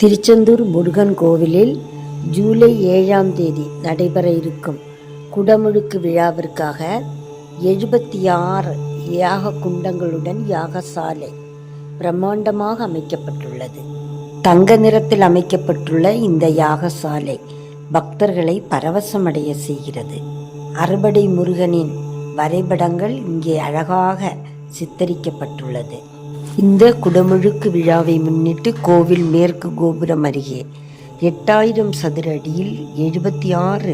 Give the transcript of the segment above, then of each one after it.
திருச்செந்தூர் முருகன் கோவிலில் ஜூலை ஏழாம் தேதி நடைபெற இருக்கும் குடமுழுக்கு விழாவிற்காக எழுபத்தி ஆறு யாக குண்டங்களுடன் யாகசாலை பிரம்மாண்டமாக அமைக்கப்பட்டுள்ளது. தங்க நிறத்தில் அமைக்கப்பட்டுள்ள இந்த யாகசாலை பக்தர்களை பரவசமடைய செய்கிறது. அறுபடை முருகனின் வரைபடங்கள் இங்கே அழகாக சித்தரிக்கப்பட்டுள்ளது. இந்த குடமுழுக்கு விழாவை முன்னிட்டு கோவில் மேற்கு கோபுரம் அருகே எட்டாயிரம் சதுர அடியில் எழுபத்தி ஆறு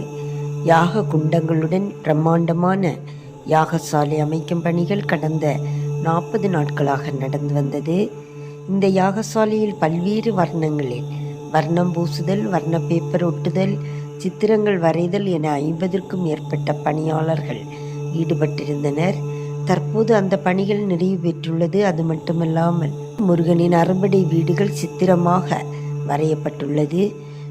யாக குண்டங்களுடன் பிரம்மாண்டமான யாகசாலை அமைக்கும் பணிகள் கடந்த நாற்பது நாட்களாக நடந்து வந்தது. இந்த யாகசாலையில் பல்வேறு வர்ணங்களில் வர்ணம் பூசுதல் வர்ண பேப்பர் ஒட்டுதல் சித்திரங்கள் வரைதல் என ஐம்பதற்கும் மேற்பட்ட பணியாளர்கள் ஈடுபட்டிருந்தனர். தற்போது அந்த பணிகள் நிறைவு பெற்றுள்ளது. அது மட்டுமல்லாமல் முருகனின் அறுபடை வீடுகள் சித்திரமாக வரையப்பட்டுள்ளது.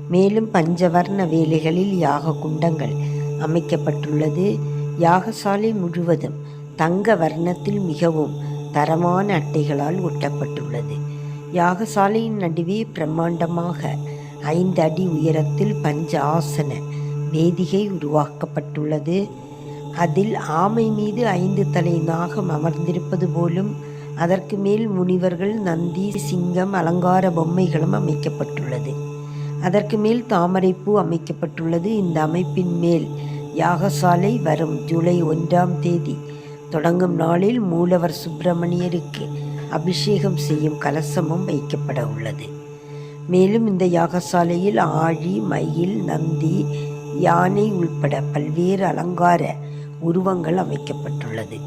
மேலும் பஞ்சவர்ண வேலைகளில் யாக குண்டங்கள் அமைக்கப்பட்டுள்ளது. யாகசாலை முழுவதும் தங்க வர்ணத்தில் மிகவும் தரமான அட்டைகளால் ஒட்டப்பட்டுள்ளது. யாகசாலையின் நடுவே பிரம்மாண்டமாக ஐந்து அடி உயரத்தில் பஞ்ச ஆசன வேதிகை உருவாக்கப்பட்டுள்ளது. அதில் ஆமை மீது ஐந்து தலை நாகம் அமர்ந்திருப்பது போலும் அதற்கு மேல் முனிவர்கள் நந்தி சிங்கம் அலங்கார பொம்மைகளும் அமைக்கப்பட்டுள்ளது. அதற்கு மேல் தாமரைப்பூ அமைக்கப்பட்டுள்ளது. இந்த அமைப்பின் மேல் யாகசாலை வரும் ஜூலை ஒன்றாம் தேதி. தொடங்கும் நாளில் மூலவர் சுப்பிரமணியருக்கு அபிஷேகம் செய்யும் கலசமும் வைக்கப்பட உள்ளது. மேலும் இந்த யாகசாலையில் ஆழி மயில் நந்தி யானை உள்பட பல்வேறு அலங்கார உருவங்கள் அமைக்கப்பட்டுள்ளது.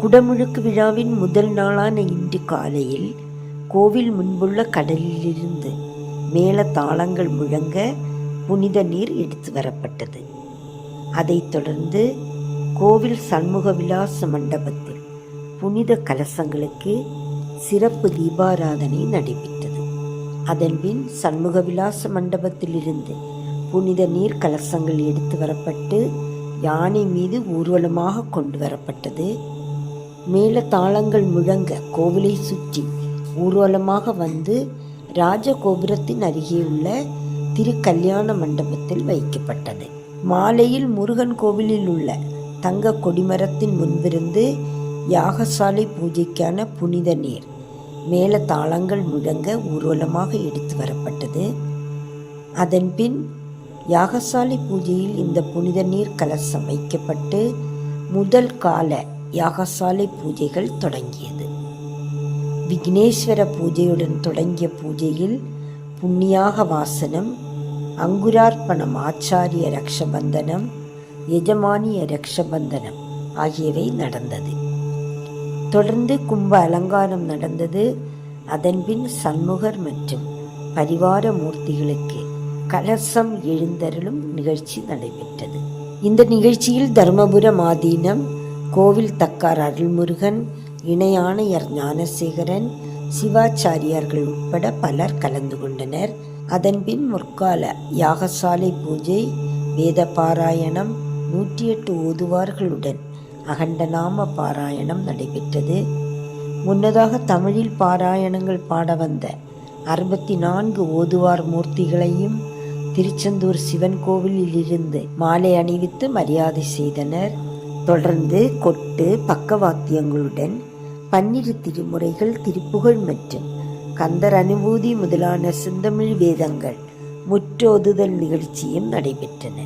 குடமுழுக்கு விழாவின் முதல் நாளான இன்று காலையில் கோவில் முன்புள்ள கடலிலிருந்து மேல தாளங்கள் முழங்க புனித நீர் எடுத்து வரப்பட்டது. அதைத் தொடர்ந்து கோவில் சண்முக விலாச மண்டபத்தில் புனித கலசங்களுக்கு சிறப்பு தீபாராதனை நடைபெற்றது. அதன்பின் சண்முக விலாச மண்டபத்திலிருந்து புனித நீர் கலசங்கள் எடுத்து வரப்பட்டு யானை மீது ஊர்வலமாக கொண்டு வரப்பட்டது. மேல தாளங்கள் முழங்க கோவிலை சுற்றி ஊர்வலமாக வந்து ராஜகோபுரத்தின் அருகே உள்ள திருக்கல்யாண மண்டபத்தில் வைக்கப்பட்டது. மாலையில் முருகன் கோவிலில் உள்ள தங்க கொடிமரத்தின் முன்பிருந்து யாகசாலை பூஜைக்கான புனித நீர் மேல தாளங்கள் முழங்க ஊர்வலமாக எடுத்து வரப்பட்டது. அதன்பின் யாகசாலை பூஜையில் இந்த புனித நீர் கலசம் வைக்கப்பட்டு முதல் கால யாகசாலை பூஜைகள் தொடங்கியது. விக்னேஸ்வர பூஜையுடன் தொடங்கிய பூஜையில் புண்ணியாக வாசனம் அங்குரார்ப்பணம் ஆச்சாரிய ரக்ஷபந்தனம் எஜமானிய ரக்ஷபந்தனம் ஆகியவை நடந்தது. தொடர்ந்து கும்ப அலங்காரம் நடந்தது. அதன்பின் சண்முகர் மற்றும் பரிவார மூர்த்திகளுக்கு கலசம் எழுந்தருளும் நிகழ்ச்சி நடைபெற்றது. இந்த நிகழ்ச்சியில் தருமபுரம் ஆதீனம் கோவில் தக்கார் அருள்முருகன் இணையானையர் ஞானசேகரன் சிவாச்சாரியார்கள் உட்பட பலர் கலந்து கொண்டனர். அதன்பின் முற்கால யாகசாலை பூஜை வேத பாராயணம் நூற்றி எட்டு ஓதுவார்களுடன் அகண்டநாம பாராயணம் நடைபெற்றது. முன்னதாக தமிழில் பாராயணங்கள் பாட வந்த அறுபத்தி நான்கு ஓதுவார் மூர்த்திகளையும் திருச்செந்தூர் சிவன் கோவிலில் இருந்து மாலை அணிவித்து மரியாதை செய்தனர். தொடர்ந்து கொட்டு பக்கவாத்தியங்களுடன் பன்னிரு திருமுறைகள் திருப்புகழ் மற்றும் கந்தர் அனுபூதி முதலான செந்தமிழ் வேதங்கள் முற்றோதுதல் நிகழ்ச்சியும் நடைபெற்றன.